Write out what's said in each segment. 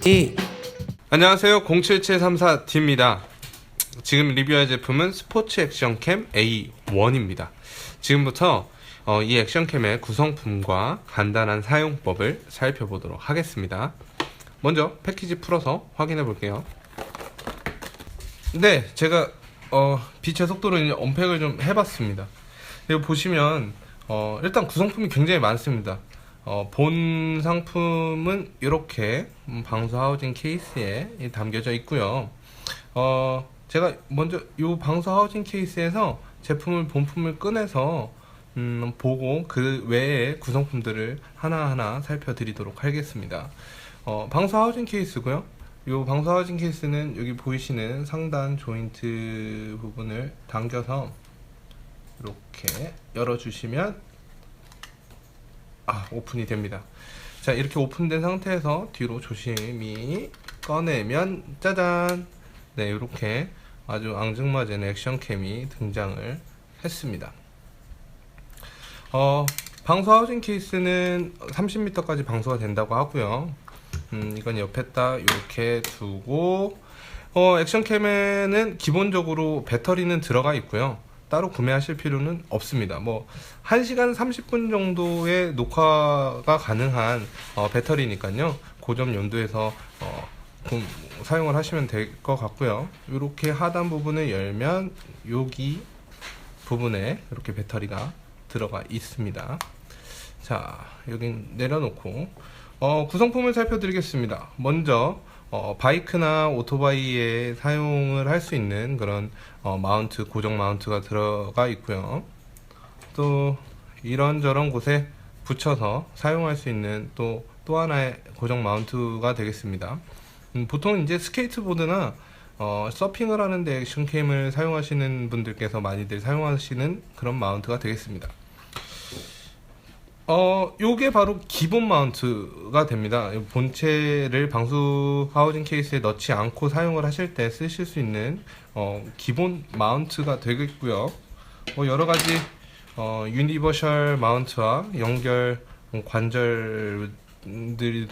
D 안녕하세요. 07734D입니다. 지금 리뷰할 제품은 스포츠 액션캠 A1입니다. 지금부터 어, 이 액션캠의 구성품과 간단한 사용법을 살펴보도록 하겠습니다. 먼저 패키지 풀어서 확인해 볼게요. 네 제가 어, 빛의 이제 언팩을 좀 해봤습니다. 여기 보시면 어, 일단 구성품이 굉장히 많습니다 어, 본 상품은 이렇게 음, 방수 하우징 케이스에 이 담겨져 있고요. 어, 제가 먼저 이 방수 하우징 케이스에서 제품을 본품을 꺼내서 음, 보고 그 외에 구성품들을 하나하나 살펴드리도록 하겠습니다. 어, 방수 하우징 케이스고요. 이 방수 하우징 케이스는 여기 보이시는 상단 조인트 부분을 당겨서 이렇게 열어주시면 아 오픈이 됩니다. 자 이렇게 오픈된 상태에서 뒤로 조심히 꺼내면 짜잔! 네 이렇게 아주 앙증맞은 액션캠이 등장을 했습니다. 어 방수 하우징 케이스는 30m까지 방수가 된다고 하고요. 음 이건 옆에다 이렇게 두고 어 액션캠에는 기본적으로 배터리는 들어가 있고요 따로 구매하실 필요는 없습니다. 뭐 1시간 30분 정도의 녹화가 가능한 어, 배터리니까요. 고점 연도에서 어, 구- 사용을 하시면 될 것 같고요. 이렇게 하단 부분을 열면 여기 부분에 이렇게 배터리가 들어가 있습니다. 자, 여긴 내려놓고 어, 구성품을 살펴드리겠습니다. 먼저 어, 바이크나 오토바이에 사용을 할 수 있는 그런 어, 마운트 고정 마운트가 들어가 있고요. 또 이런저런 곳에 붙여서 사용할 수 있는 또 또 하나의 고정 마운트가 되겠습니다. 음, 보통 이제 스케이트보드나 어, 서핑을 하는데 액션캠을 사용하시는 분들께서 많이들 사용하시는 그런 마운트가 되겠습니다. 어, 요게 바로 기본 마운트가 됩니다. 이 본체를 방수 하우징 케이스에 넣지 않고 사용을 하실 때 쓰실 수 있는 어, 기본 마운트가 되겠고요. 뭐 여러 가지 어, 유니버셜 마운트와 연결 관절들도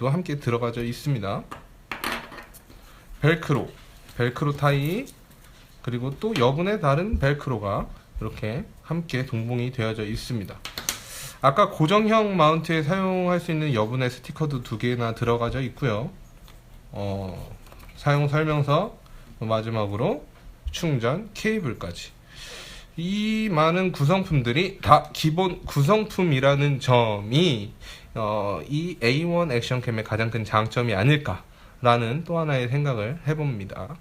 함께 들어가져 있습니다. 벨크로, 벨크로 타이 그리고 또 여분의 다른 벨크로가 이렇게 함께 동봉이 되어져 있습니다. 아까 고정형 마운트에 사용할 수 있는 여분의 스티커도 두 개나 들어가져 있고요. 어, 사용 설명서 마지막으로 충전 케이블까지 이 많은 구성품들이 다 기본 구성품이라는 점이 어, 이 A1 액션캠의 가장 큰 장점이 아닐까라는 또 하나의 생각을 해봅니다.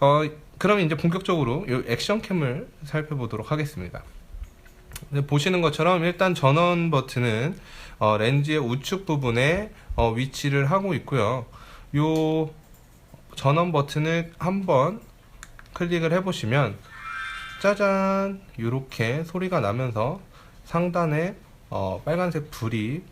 어, 그럼 이제 본격적으로 이 액션캠을 살펴보도록 하겠습니다. 네, 보시는 것처럼 일단 전원 버튼은 어, 렌즈의 우측 부분에 어, 위치를 하고 있고요. 요 전원 버튼을 한번 클릭을 해보시면 짜잔 이렇게 소리가 나면서 상단에 어, 빨간색 불이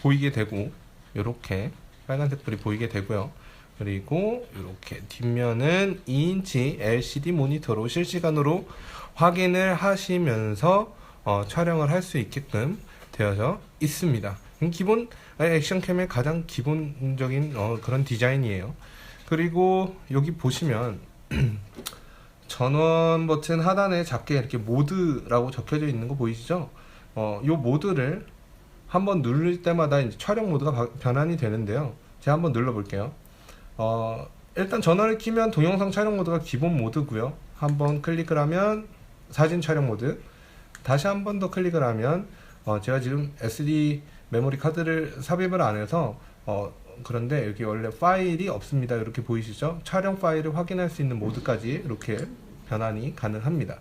보이게 되고 이렇게 빨간색 불이 보이게 되고요. 그리고 이렇게 뒷면은 2인치 LCD 모니터로 실시간으로 확인을 하시면서 어, 촬영을 할 수 있게끔 되어져 있습니다. 음, 기본 액션캠의 가장 기본적인 어, 그런 디자인이에요. 그리고 여기 보시면 전원 버튼 하단에 작게 이렇게 모드라고 적혀져 있는 거 보이시죠? 어, 요 모드를 한번 누를 때마다 이제 촬영 모드가 바- 변환이 되는데요. 제가 한번 눌러 볼게요. 어, 일단 전원을 키면 동영상 촬영 모드가 기본 모드고요. 한번 클릭을 하면 사진 촬영 모드. 다시 한 번 더 클릭을 하면 어, 제가 지금 SD 메모리 카드를 삽입을 안 해서 어, 그런데 여기 원래 파일이 없습니다. 이렇게 보이시죠? 촬영 파일을 확인할 수 있는 모드까지 이렇게 변환이 가능합니다.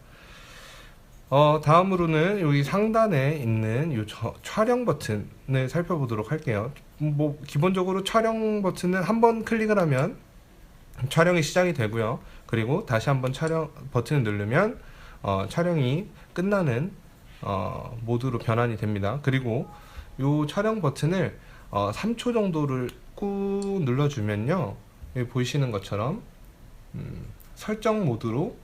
어, 다음으로는 여기 상단에 있는 이 촬영 버튼을 살펴보도록 할게요. 뭐 기본적으로 촬영 버튼은 한 번 클릭을 하면 촬영이 시작이 되고요. 그리고 다시 한번 촬영 버튼을 누르면 어, 촬영이 끝나는 어, 모드로 변환이 됩니다. 그리고 이 촬영 버튼을 어, 3초 정도를 꾹 눌러주면요. 보이시는 것처럼 음, 설정 모드로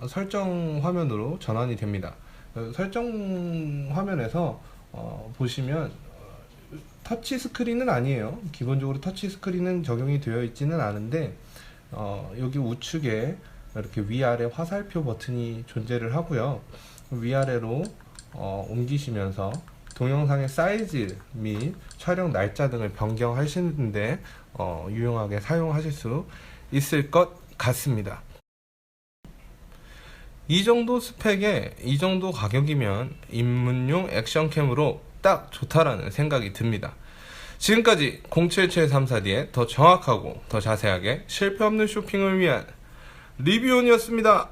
어, 설정 화면으로 전환이 됩니다. 어, 설정 화면에서 어, 보시면 어, 터치 스크린은 아니에요. 기본적으로 터치 스크린은 적용이 되어 있지는 않은데 어, 여기 우측에 이렇게 위아래 화살표 버튼이 존재를 하고요. 위아래로 어, 옮기시면서 동영상의 사이즈 및 촬영 날짜 등을 변경하시는데 어, 유용하게 사용하실 수 있을 것 같습니다. 이 정도 스펙에 이 정도 가격이면 입문용 액션캠으로 딱 좋다라는 생각이 듭니다. 지금까지 07734D의 더 정확하고 더 자세하게 실패 없는 쇼핑을 위한 리뷰온이었습니다.